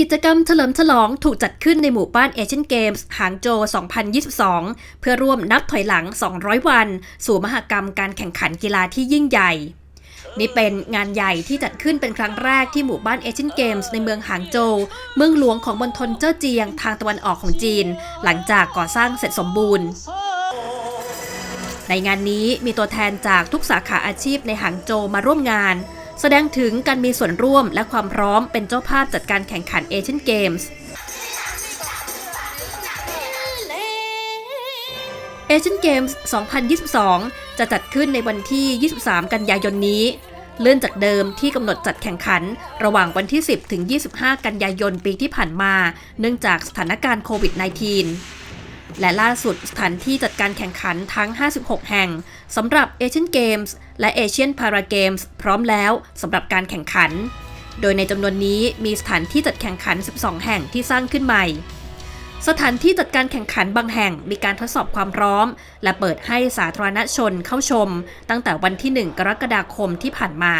กิจกรรมเฉลิมฉลองถูกจัดขึ้นในหมู่บ้านเอเชียนเกมส์หางโจว2022 เพื่อร่วมนับถอยหลัง 200 วัน สู่มหกรรมการแข่งขันกีฬาที่ยิ่งใหญ่ นี่เป็นงานใหญ่ที่จัดขึ้นเป็นครั้งแรกที่หมู่บ้านเอเชียนเกมส์ในเมืองหางโจว เมืองหลวงของมณฑลเจ้อเจียงทางตะวันออกของจีน หลังจากก่อสร้างเสร็จสมบูรณ์ในงานนี้มีตัวแทนจากทุกสาขาอาชีพในหางโจวมาร่วมงาน แสดงถึงการมีส่วนร่วมและความพร้อมเป็นเจ้าภาพจัดการแข่งขันเอเชียนเกมส์เอเชียนเกมส์ 2022 จะจัดขึ้นในวันที่ 23 กันยายนนี้ เลื่อนจากเดิมที่กำหนดจัดแข่งขัน ระหว่างวันที่ 10 ถึง 25 กันยายนปีที่ผ่านมา เนื่องจากสถานการณ์โควิด -19 และล่าสุดสถานที่จัดการแข่งขันทั้ง 56 แห่งสำหรับเอเชียนเกมส์และเอเชียนพาราเกมส์พร้อมแล้วสำหรับการแข่งขัน โดยในจำนวนนี้มีสถานที่จัดแข่งขัน 12 แห่งที่สร้างขึ้นใหม่ สถานที่จัดการแข่งขันบางแห่งมีการทดสอบความพร้อม และเปิดให้สาธารณชนเข้าชม ตั้งแต่วันที่ 1 กรกฎาคมที่ผ่านมา